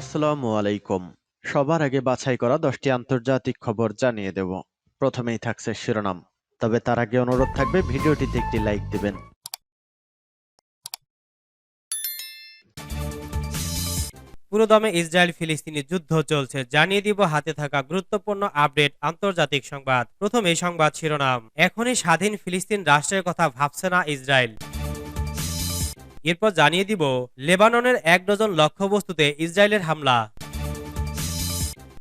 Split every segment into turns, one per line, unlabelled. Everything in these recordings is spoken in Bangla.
আসসালামু আলাইকুম সবার আগে বাছাই করা দশটি আন্তর্জাতিক খবর জানিয়ে দেব প্রথমেই থাকছে শিরোনাম তবে তার আগে অনুরোধ থাকবে ভিডিওটিতে একটি লাইক দেবেন
পুরোদমে ইসরায়েল ফিলিস্তিনি যুদ্ধ চলছে জানিয়ে দিব হাতে থাকা গুরুত্বপূর্ণ আপডেট আন্তর্জাতিক সংবাদ প্রথমে সংবাদ শিরোনাম এখনই স্বাধীন ফিলিস্তিন রাষ্ট্রের কথা ভাবছে না ইসরায়েল এরপর জানিয়ে দিব লেবাননের এক ডজন লক্ষ্যবস্তুতে ইসরায়েলের হামলা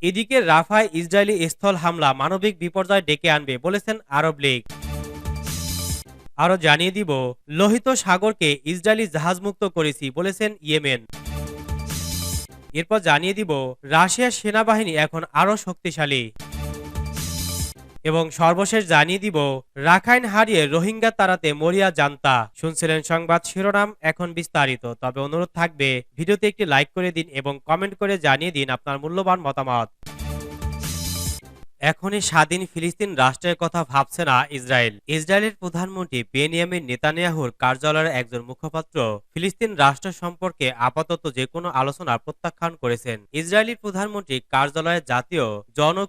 এদিকে রাফায় ইসরায়েলি স্থল হামলা মানবিক বিপর্যয় ডেকে আনবে বলেছেন আরব লীগ আরো জানিয়ে দিব লোহিত সাগরকে ইসরায়েলি জাহাজমুক্ত করেছি বলেছেন ইয়েমেন এরপর জানিয়ে দিব রাশিয়ার সেনাবাহিনী এখন আরও শক্তিশালী এবং সর্বশেষ জানিয়ে দিব রাখাইন হারিয়ে রোহিঙ্গা তারাতে মরিয়া জানতা শুনছিলেন সংবাদ শিরোনাম এখন বিস্তারিত তবে অনুরোধ থাকবে ভিডিওতে একটি লাইক করে দিন এবং কমেন্ট করে জানিয়ে দিন আপনার মূল্যবান মতামত এখনই স্বাধীন ফিলিস্তিন রাষ্ট্রের কথা ভাবছে না ইসরায়েল ইসরায়েলের প্রধানমন্ত্রী বেনিয়ামিন নেতানিয়াহুর কার্যালয়ের একজন মুখপাত্র ফিলিস্তিন রাষ্ট্র সম্পর্কে আপাতত যে কোনো আলোচনা প্রত্যাখ্যান করেছেন ইসরায়েলি প্রধানমন্ত্রী কার্যালয়ের জাতীয়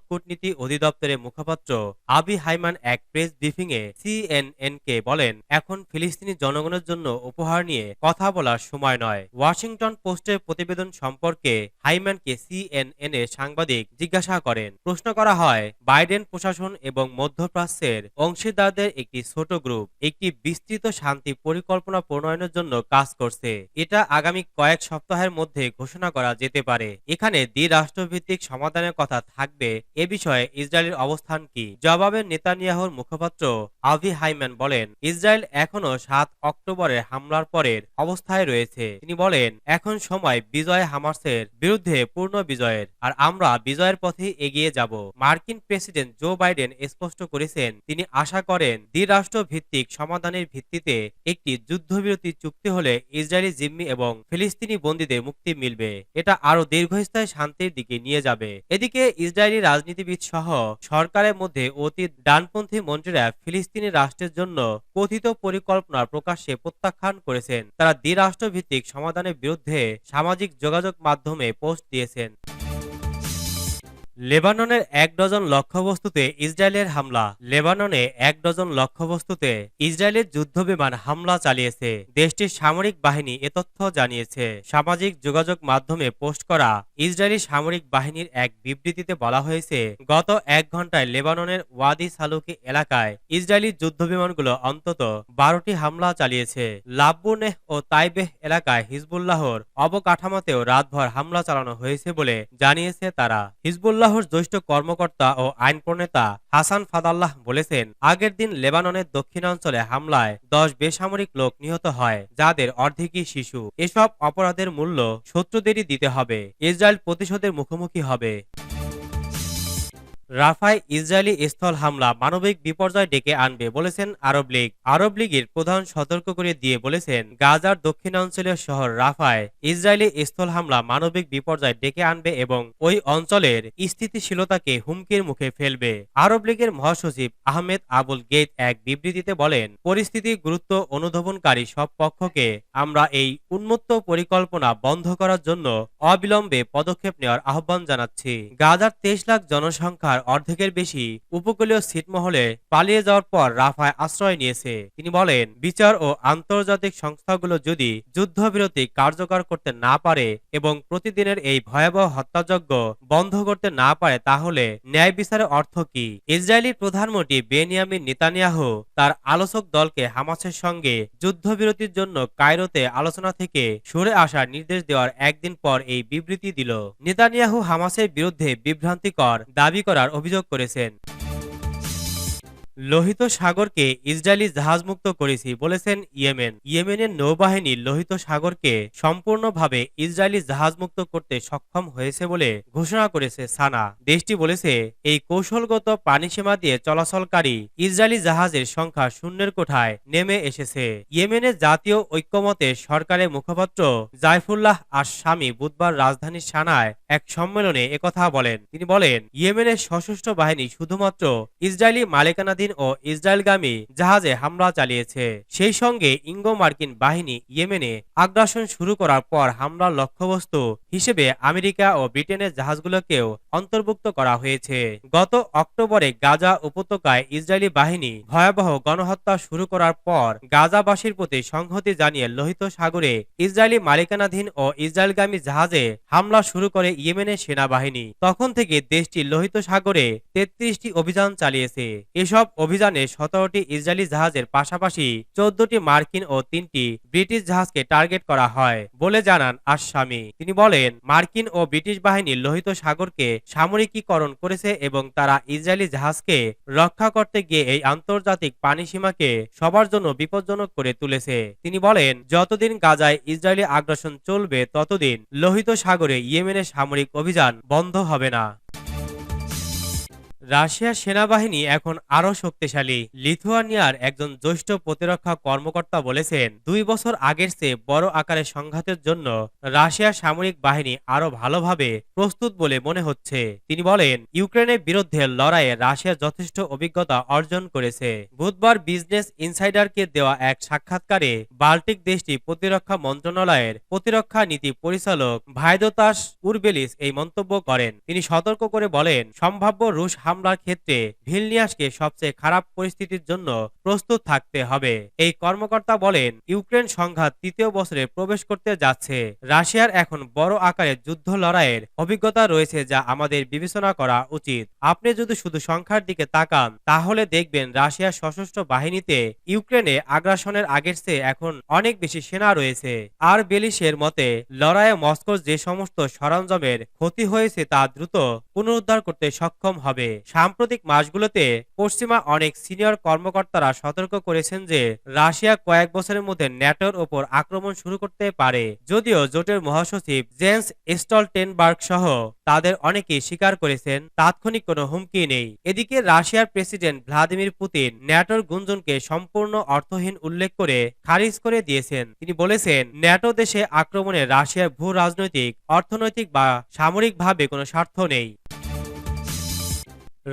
কূটনীতি অধিদপ্তরের মুখপাত্র আবি হাইমান এক প্রেস ব্রিফিং এ সিএনএন কে বলেন এখন ফিলিস্তিনি জনগণের জন্য উপহার নিয়ে কথা বলার সময় নয় ওয়াশিংটন পোস্টের প্রতিবেদন সম্পর্কে হাইম্যানকে সিএনএন এর সাংবাদিক জিজ্ঞাসা করেন প্রশ্ন করা হয় হয় বাইডেন প্রশাসন এবং মধ্যপ্রাচ্যের অংশীদারদের একটি ছোট গ্রুপ একটি বিস্তৃত শান্তি পরিকল্পনা প্রণয়নের জন্য কাজ করছে এটা আগামী কয়েক সপ্তাহের মধ্যে ঘোষণা করা যেতে পারে এখানে দ্বিরাষ্ট্রভিত্তিক সমাধানের কথা থাকবে এ বিষয়ে ইসরায়েলের অবস্থান কি জবাবে নেতানিয়াহুর মুখপাত্র আভি হাইম্যান বলেন ইসরায়েল এখনও সাত অক্টোবরের হামলার পরের অবস্থায় রয়েছে তিনি বলেন এখন সময় বিজয় হামার্সের বিরুদ্ধে পূর্ণ বিজয়ের আর আমরা বিজয়ের পথে এগিয়ে যাব মার্কিন মার্কিন প্রেসিডেন্ট জো বাইডেন স্পষ্ট করেছেন তিনি আশা করেন দ্বিরাষ্ট্র ভিত্তিক সমাধানের ভিত্তিতে একটি যুদ্ধবিরতি চুক্তি হলে ইসরায়েলি জিম্মি এবং ফিলিস্তিনি বন্দীদের মুক্তি মিলবে এটা আরো দীর্ঘস্থায়ী শান্তির দিকে নিয়ে যাবে এদিকে ইসরায়েলি রাজনীতিবিদ সহ সরকারের মধ্যে অতি ডানপন্থী মন্ত্রীরা ফিলিস্তিনি রাষ্ট্রের জন্য কথিত পরিকল্পনা প্রকাশ্যে প্রত্যাখ্যান করেছেন তারা দ্বিরাষ্ট্র ভিত্তিক সমাধানের বিরুদ্ধে সামাজিক যোগাযোগ মাধ্যমে পোস্ট দিয়েছেন লেবাননের এক ডজন লক্ষ্যবস্তুতে ইসরায়েলের হামলা লেবাননে এক ডজন লক্ষ্যবস্তুতে ইসরায়েলের যুদ্ধ বিমান হামলা চালিয়েছে দেশটির সামরিক বাহিনী এ তথ্য জানিয়েছে সামাজিক যোগাযোগ মাধ্যমে পোস্ট করা ইসরায়েলি সামরিক বাহিনীর এক বিবৃতিতে বলা হয়েছে গত এক ঘন্টায় লেবাননের ওয়াদি সালুকি এলাকায় ইসরায়েলি যুদ্ধ বিমানগুলো অন্তত বারোটি হামলা চালিয়েছে লাভবুনেহ ও তাইবেহ এলাকায় হিজবুল্লাহর অবকাঠামোতেও রাতভর হামলা চালানো হয়েছে বলে জানিয়েছে তারা হিজবুল্লাহ হিজবুল্লাহর জ্যৈষ্ঠ কর্মকর্তা ও আইন প্রণেতা হাসান ফাদাল্লাহ বলেছেন আগের দিন লেবাননের দক্ষিণাঞ্চলে হামলায় দশ বেসামরিক লোক নিহত হয় যাদের অর্ধেকই শিশু এসব অপরাধের মূল্য শত্রুদেরই দিতে হবে ইসরায়েল প্রতিশোধের মুখোমুখি হবে রাফায় ইসরায়েলি স্থল হামলা মানবিক বিপর্যয় ডেকে আনবে বলেছেন আরব লীগ আরব লীগের প্রধান সতর্ক করে দিয়ে বলেছেন গাজার দক্ষিণাঞ্চলীয় শহর রাফায় ইসরায়েলি স্থল হামলা মানবিক বিপর্যয় ডেকে আনবে এবং ওই অঞ্চলের স্থিতিশীলতাকে হুমকির মুখে ফেলবে আরব লীগের মহাসচিব আহমেদ আবুল গেট এক বিবৃতিতে বলেন পরিস্থিতি গুরুত্ব অনুধাবনকারী সব পক্ষকে আমরা এই উন্মুক্ত পরিকল্পনা বন্ধ করার জন্য অবিলম্বে পদক্ষেপ নেওয়ার আহ্বান জানাচ্ছি গাজার তেইশ লাখ জনসংখ্যা তার অর্ধেকের বেশি উপকূলীয় ছিটমহলে পালিয়ে যাওয়ার পর রাফায় আশ্রয় নিয়েছে তিনি বলেন বিচার ও আন্তর্জাতিক সংস্থাগুলো যদি যুদ্ধবিরতি কার্যকর করতে না পারে এবং প্রতিদিনের এই ভয়াবহ হত্যাযজ্ঞ বন্ধ করতে না পারে তাহলে ন্যায় বিচারের অর্থ কি ইসরায়েলি প্রধানমন্ত্রী বেনিয়ামিন নেতানিয়াহ তার আলোচক দলকে হামাসের সঙ্গে যুদ্ধবিরতির জন্য কায়রোতে আলোচনা থেকে সরে আসার নির্দেশ দেওয়ার একদিন পর এই বিবৃতি দিল নেতানিয়াহু হামাসের বিরুদ্ধে বিভ্রান্তিকর দাবি করার অভিযোগ করেছেন লোহিত সাগরকে ইসরায়েলি জাহাজ মুক্ত করেছি বলেছেন ইয়েমেন ইয়েমেনের নৌবাহিনী লোহিত সাগরকে সম্পূর্ণভাবে ইসরায়েলি জাহাজ মুক্ত করতে সক্ষম হয়েছে বলে ঘোষণা করেছে সানা দেশটি বলেছে এই কৌশলগত পানিসীমা দিয়ে চলাচলকারী ইসরায়েলি জাহাজের সংখ্যা শূন্যের কোঠায় নেমে এসেছে ইয়েমেনের জাতীয় ঐক্যমতে সরকারের মুখপাত্র জাইফুল্লাহ আর স্বামী বুধবার রাজধানী সানায় এক সম্মেলনে একথা বলেন তিনি বলেন ইয়েমেনের সশস্ত্র বাহিনী শুধুমাত্র ইসরায়েলি মালিকানাধীন ফিলিস্তিন ও ইসরায়েলগামী জাহাজে হামলা চালিয়েছে সেই সঙ্গে ইঙ্গো মার্কিন বাহিনী ইয়েমেনে আগ্রাসন শুরু করার পর হামলার লক্ষ্যবস্তু হিসেবে আমেরিকা ও ব্রিটেনের জাহাজগুলোকেও অন্তর্ভুক্ত করা হয়েছে গত অক্টোবরে গাজা উপত্যকায় ইসরায়েলি বাহিনী ভয়াবহ গণহত্যা শুরু করার পর গাজাবাসীর প্রতি সংহতি জানিয়ে লোহিত সাগরে ইসরায়েলি মালিকানাধীন ও ইসরায়েলগামী জাহাজে হামলা শুরু করে ইয়েমেনের সেনাবাহিনী তখন থেকে দেশটি লোহিত সাগরে তেত্রিশটি অভিযান চালিয়েছে এসব অভিযানে সতেরোটি ইসরায়েলি জাহাজের পাশাপাশি চোদ্দটি মার্কিন ও তিনটি ব্রিটিশ জাহাজকে টার্গেট করা হয় বলে জানান আসামি তিনি বলেন মার্কিন ও ব্রিটিশ বাহিনী লোহিত সাগরকে সামরিকীকরণ করেছে এবং তারা ইসরায়েলি জাহাজকে রক্ষা করতে গিয়ে এই আন্তর্জাতিক পানিসীমাকে সবার জন্য বিপজ্জনক করে তুলেছে তিনি বলেন যতদিন গাজায় ইসরায়েলি আগ্রাসন চলবে ততদিন লোহিত সাগরে ইয়েমেনের সামরিক অভিযান বন্ধ হবে না রাশিয়ার সেনাবাহিনী এখন আরও শক্তিশালী লিথুয়ানিয়ার একজন জ্যৈষ্ঠ প্রতিরক্ষা কর্মকর্তা বলেছেন দুই বছর আগের চেয়ে বড় আকারে সংঘাতের জন্য রাশিয়ার সামরিক বাহিনী আরও ভালোভাবে প্রস্তুত বলে মনে হচ্ছে তিনি বলেন ইউক্রেনের বিরুদ্ধে লড়াইয়ে রাশিয়া যথেষ্ট অভিজ্ঞতা অর্জন করেছে বুধবার বিজনেস ইনসাইডারকে দেওয়া এক সাক্ষাৎকারে বাল্টিক দেশটি প্রতিরক্ষা মন্ত্রণালয়ের প্রতিরক্ষা নীতি পরিচালক ভাইদোতাস উরবেলিস এই মন্তব্য করেন তিনি সতর্ক করে বলেন সম্ভাব্য রুশ হামলার ক্ষেত্রে ভিলনিয়াসকে সবচেয়ে খারাপ পরিস্থিতির জন্য প্রস্তুত থাকতে হবে এই কর্মকর্তা বলেন ইউক্রেন সংঘাত তৃতীয় বছরে প্রবেশ করতে যাচ্ছে রাশিয়ার এখন বড় আকারে যুদ্ধ লড়াইয়ের অভিজ্ঞতা রয়েছে যা আমাদের বিবেচনা করা উচিত আপনি যদি শুধু সংখ্যার দিকে তাকান তাহলে দেখবেন রাশিয়ার সশস্ত্র বাহিনীতে ইউক্রেনে আগ্রাসনের আগের চেয়ে এখন অনেক বেশি সেনা রয়েছে আর বেলিসের মতে লড়াইয়ে মস্কোর যে সমস্ত সরঞ্জামের ক্ষতি হয়েছে তা দ্রুত পুনরুদ্ধার করতে সক্ষম হবে সাম্প্রতিক মাসগুলোতে পশ্চিমা অনেক সিনিয়র কর্মকর্তারা সতর্ক করেছেন যে রাশিয়া কয়েক বছরের মধ্যে ন্যাটোর ওপর আক্রমণ শুরু করতে পারে যদিও জোটের মহাসচিব জেন্স টেনবার্গ সহ তাদের অনেকেই স্বীকার করেছেন তাৎক্ষণিক কোনো হুমকি নেই এদিকে রাশিয়ার প্রেসিডেন্ট ভ্লাদিমির পুতিন ন্যাটোর গুঞ্জনকে সম্পূর্ণ অর্থহীন উল্লেখ করে খারিজ করে দিয়েছেন তিনি বলেছেন ন্যাটো দেশে আক্রমণে রাশিয়ার ভূ রাজনৈতিক অর্থনৈতিক বা সামরিকভাবে কোনো স্বার্থ নেই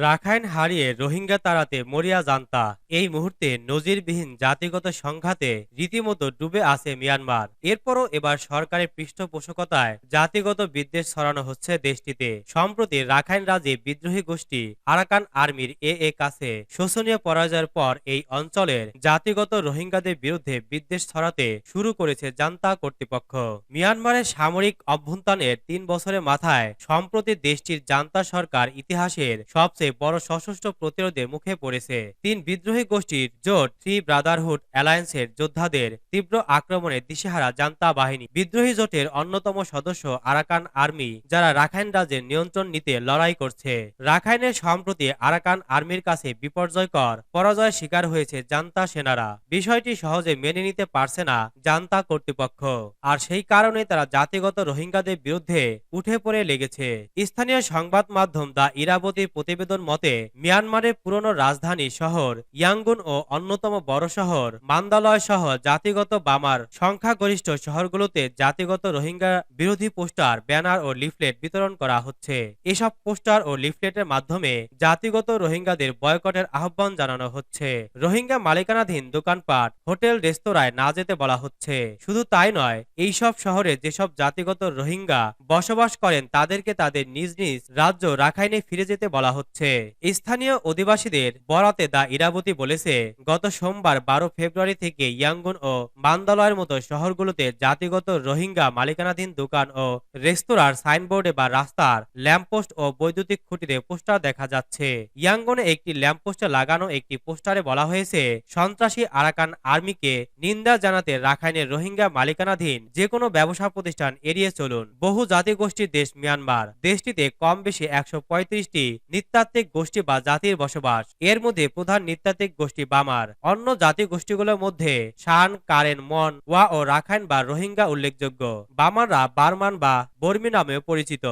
রাখাইন হারিয়ে রোহিঙ্গা তাড়াতে মরিয়া জানতা এই মুহূর্তে নজিরবিহীন জাতিগত সংঘাতে রীতিমতো ডুবে আছে মিয়ানমার এরপরও এবার সরকারের পৃষ্ঠপোষকতায় জাতিগত বিদ্বেষ ছড়ানো হচ্ছে দেশটিতে সম্প্রতি রাখাইন রাজ্যে বিদ্রোহী গোষ্ঠী আরাকান আর্মির এ এ কাছে শোষণীয় পরাজয়ের পর এই অঞ্চলের জাতিগত রোহিঙ্গাদের বিরুদ্ধে বিদ্বেষ ছড়াতে শুরু করেছে জান্তা কর্তৃপক্ষ মিয়ানমারের সামরিক অভ্যন্তানের তিন বছরের মাথায় সম্প্রতি দেশটির জান্তা সরকার ইতিহাসের সবচেয়ে সবচেয়ে বড় সশস্ত্র প্রতিরোধে মুখে পড়েছে তিন বিদ্রোহী গোষ্ঠীর জোট থ্রি ব্রাদারহুড অ্যালায়েন্সের যোদ্ধাদের তীব্র আক্রমণে দিশেহারা জান্তা বাহিনী বিদ্রোহী জোটের অন্যতম সদস্য আরাকান আর্মি যারা রাখাইন রাজ্যের নিয়ন্ত্রণ নিতে লড়াই করছে রাখাইনের সম্প্রতি আরাকান আর্মির কাছে বিপর্যয়কর পরাজয় শিকার হয়েছে জান্তা সেনারা বিষয়টি সহজে মেনে নিতে পারছে না জান্তা কর্তৃপক্ষ আর সেই কারণে তারা জাতিগত রোহিঙ্গাদের বিরুদ্ধে উঠে পড়ে লেগেছে স্থানীয় সংবাদ মাধ্যম দা ইরাবতীর প্রতিবেদন প্রতিবেদন মতে মিয়ানমারের পুরনো রাজধানী শহর ইয়াঙ্গুন ও অন্যতম বড় শহর মান্দালয় সহ জাতিগত বামার সংখ্যাগরিষ্ঠ শহরগুলোতে জাতিগত রোহিঙ্গা বিরোধী পোস্টার ব্যানার ও লিফলেট বিতরণ করা হচ্ছে এসব পোস্টার ও লিফলেটের মাধ্যমে জাতিগত রোহিঙ্গাদের বয়কটের আহ্বান জানানো হচ্ছে রোহিঙ্গা মালিকানাধীন দোকানপাট হোটেল রেস্তোরাঁয় না যেতে বলা হচ্ছে শুধু তাই নয় এইসব শহরে যেসব জাতিগত রোহিঙ্গা বসবাস করেন তাদেরকে তাদের নিজ নিজ রাজ্য রাখাইনে ফিরে যেতে বলা হচ্ছে হয়েছে স্থানীয় অধিবাসীদের বরাতে দা ইরাবতী বলেছে গত সোমবার বারো ফেব্রুয়ারি থেকে ইয়াঙ্গুন ও মান্দালয়ের মতো শহরগুলোতে জাতিগত রোহিঙ্গা মালিকানাধীন দোকান ও রেস্তোরাঁর সাইনবোর্ডে বা রাস্তার ল্যাম্পপোস্ট ও বৈদ্যুতিক খুঁটিতে পোস্টার দেখা যাচ্ছে ইয়াঙ্গনে একটি ল্যাম্পপোস্টে লাগানো একটি পোস্টারে বলা হয়েছে সন্ত্রাসী আরাকান আর্মিকে নিন্দা জানাতে রাখাইনের রোহিঙ্গা মালিকানাধীন যে কোনো ব্যবসা প্রতিষ্ঠান এড়িয়ে চলুন বহু জাতিগোষ্ঠীর দেশ মিয়ানমার দেশটিতে কম বেশি একশো পঁয়ত্রিশটি নৃত্যাত্ম নৃতাত্ত্বিক গোষ্ঠী বা জাতির বসবাস এর মধ্যে প্রধান নৃতাত্ত্বিক গোষ্ঠী বামার অন্য জাতি গোষ্ঠীগুলোর মধ্যে শান কারেন মন ওয়া ও রাখাইন বা রোহিঙ্গা উল্লেখযোগ্য বামাররা বার্মান বা বর্মি নামেও পরিচিত